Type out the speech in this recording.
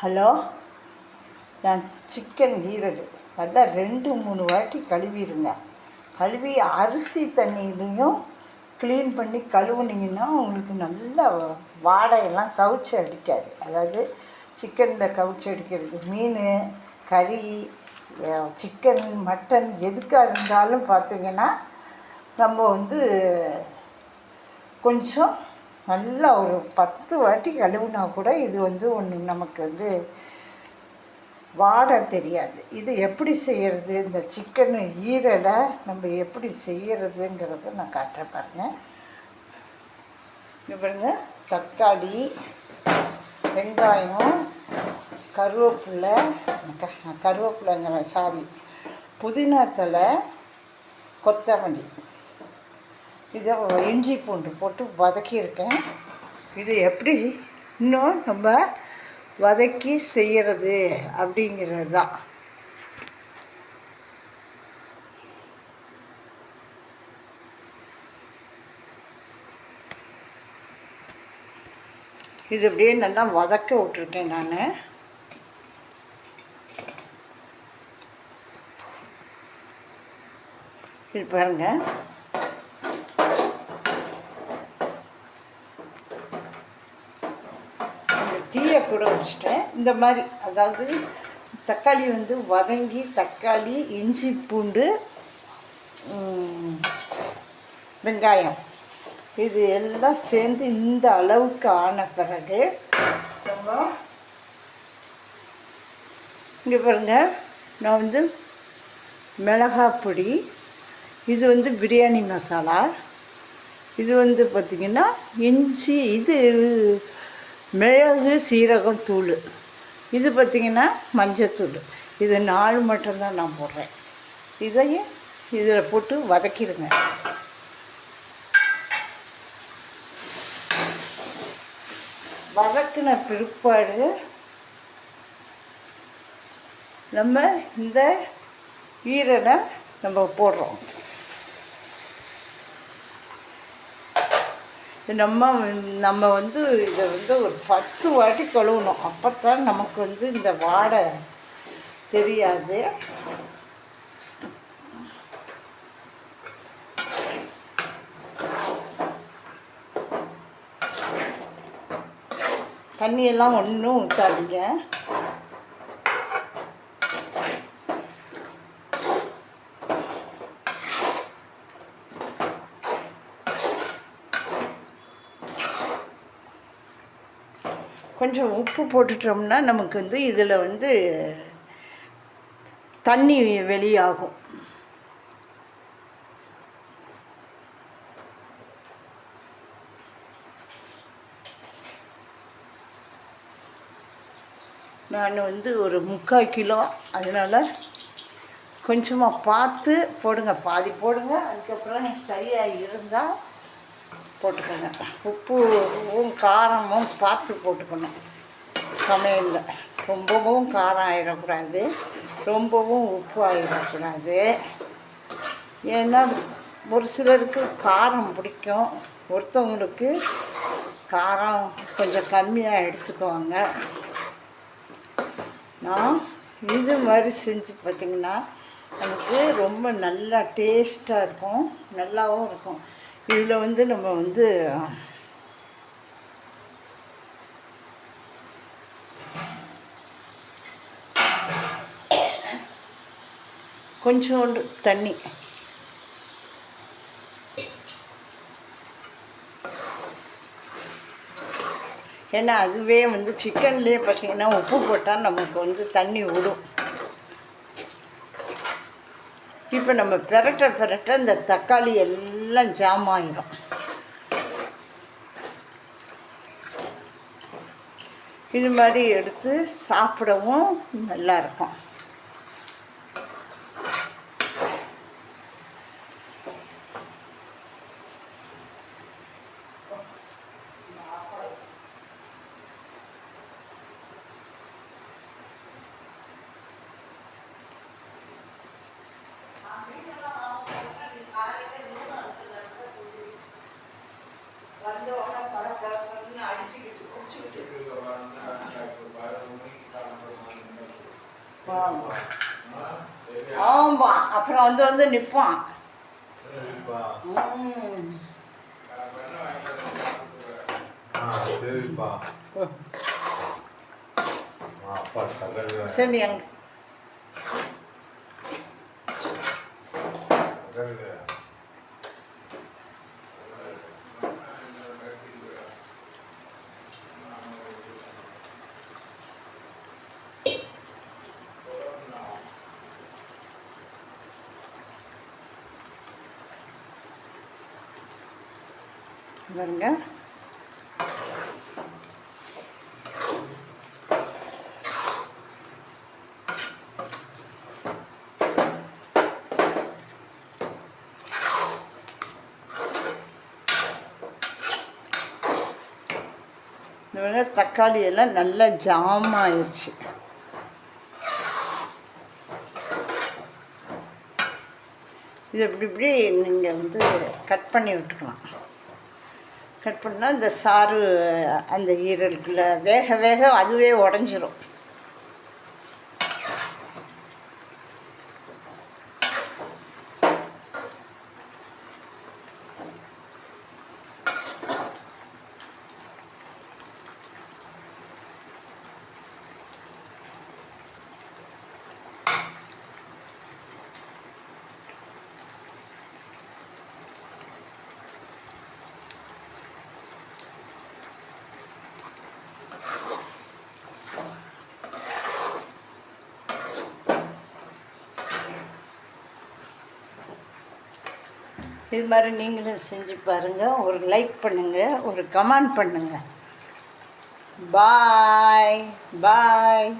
Hello? நான் chicken ஈரல் நல்லா ரெண்டு மூணு வாட்டி கழுவிடுங்க. கழுவி அரிசி தண்ணியிலையும் க்ளீன் பண்ணி கழுவுனீங்கன்னா உங்களுக்கு நல்லா வாடையெல்லாம் கவுச்சி அடிக்காது. அதாவது சிக்கனில் கவுச்சி அடிக்கிறது மீன் கறி சிக்கன் மட்டன் எதுக்காக இருந்தாலும் பார்த்தீங்கன்னா நம்ம வந்து கொஞ்சம் நல்லா ஒரு பத்து வாட்டி கழுவுனா கூட இது வந்து ஒன்று நமக்கு வந்து வாட தெரியாது. இது எப்படி செய்கிறது இந்த சிக்கனு ஈரலை நம்ம எப்படி செய்கிறதுங்கிறத நான் காட்டுறேன் பாருங்கள் இங்க பாருங்க தக்காளி வெங்காயம் கருவேப்பிலை க- கருவேப்பிலைங்கிற சாரி புதினா தழை கொத்தமல்லி. இதை இஞ்சி பூண்டு போட்டு வதக்கியிருக்கேன். இது எப்படி இன்னும் நம்ம வதக்கி செய்கிறது அப்படிங்கிறது தான். இது அப்படியே நல்லா வதக்க விட்டுருக்கேன் நான். இது பாருங்கள் இந்த தீயை கூட வச்சுட்டேன் இந்த மாதிரி அதாவது தக்காளி வந்து வதங்கி தக்காளி இஞ்சி பூண்டு வெங்காயம். இது எல்லாம் சேர்ந்து இந்த அளவுக்கு ஆன பிறகு நம்ம இங்கே பாருங்க நான் வந்து மிளகாய் பொடி இது வந்து பிரியாணி மசாலா இது வந்து பார்த்திங்கன்னா இஞ்சி இது மிளகு சீரகம் தூள். இது பார்த்திங்கன்னா மஞ்சத்தூள். இது நாலு மட்டும்தான் நான் போடுறேன். இதையும் இதில் போட்டு வதக்கிடுங்க. வதக்கின பிற்பாடு நம்ம இந்த ஈரனை நம்ம போடுறோம். நம்ம நம்ம வந்து இதை வந்து ஒரு பத்து வாட்டி கழுவணும். அப்போ தான் நமக்கு வந்து இந்த வாடை தெரியாது. தண்ணியெல்லாம் ஒன்றும் ஊற்றாதீங்க கொஞ்சம் உப்பு போட்டுட்டோம்னா நமக்கு வந்து இதில் வந்து தண்ணி வெளியாகும். நான் வந்து ஒரு முக்கால் கிலோ அதனால் கொஞ்சமாக பார்த்து போடுங்க. பாதி போடுங்க அதுக்கப்புறம் சரியாக இருந்தால் போட்டுக்கோங்க. உப்புவும் காரமும் பார்த்து போட்டுக்கணும். சமையலில். ரொம்பவும் காரம் ஆயிடக்கூடாது. ரொம்பவும் உப்பு ஆயிடக்கூடாது. ஏன்னா ஒரு சிலருக்கு காரம் பிடிக்கும். ஒருத்தவங்களுக்கு காரம் கொஞ்சம் கம்மியாக எடுத்துக்குவாங்க. நான் இது மாதிரி செஞ்சு பார்த்திங்கன்னா நமக்கு ரொம்ப நல்லா டேஸ்ட்டாக இருக்கும். நல்லாவும் இருக்கும். இதில் வந்து நம்ம வந்து கொஞ்சோண்டு தண்ணி. ஏன்னா அதுவே வந்து சிக்கன்லேயே பார்த்தீங்கன்னா உப்பு போட்டால் நமக்கு வந்து தண்ணி விடும். இப்போ நம்ம பெரட்ட பெரட்ட இந்த தக்காளி எல்லாம் ஜாம் ஆகிடும் இது மாதிரி எடுத்து சாப்பிடவும் அடிச்சுக்கிட்டு குடிச்சுக்கிட்டு ஆமா. ஆமா அப்புறம் வந்து வந்து நிற்பான் சரிப்பா ம். ஆ சரிப்பா ஆ, அப்பா தகவல் சரி எனக்கு பாருங்க, தக்காளி எல்லாம் நல்லா ஜாம் ஆயிடுச்சு இது இப்படி இப்படி நீங்கள் வந்து கட் பண்ணி விட்டுக்கலாம். கட் பண்ணால் இந்த சாறு அந்த ஈரலுக்குள்ள வேக வேக அதுவே உடஞ்சிரும். இது மாதிரி நீங்களும் செஞ்சு பாருங்கள் ஒரு லைக் பண்ணுங்கள் ஒரு கமெண்ட் பண்ணுங்கள் பாய் பாய்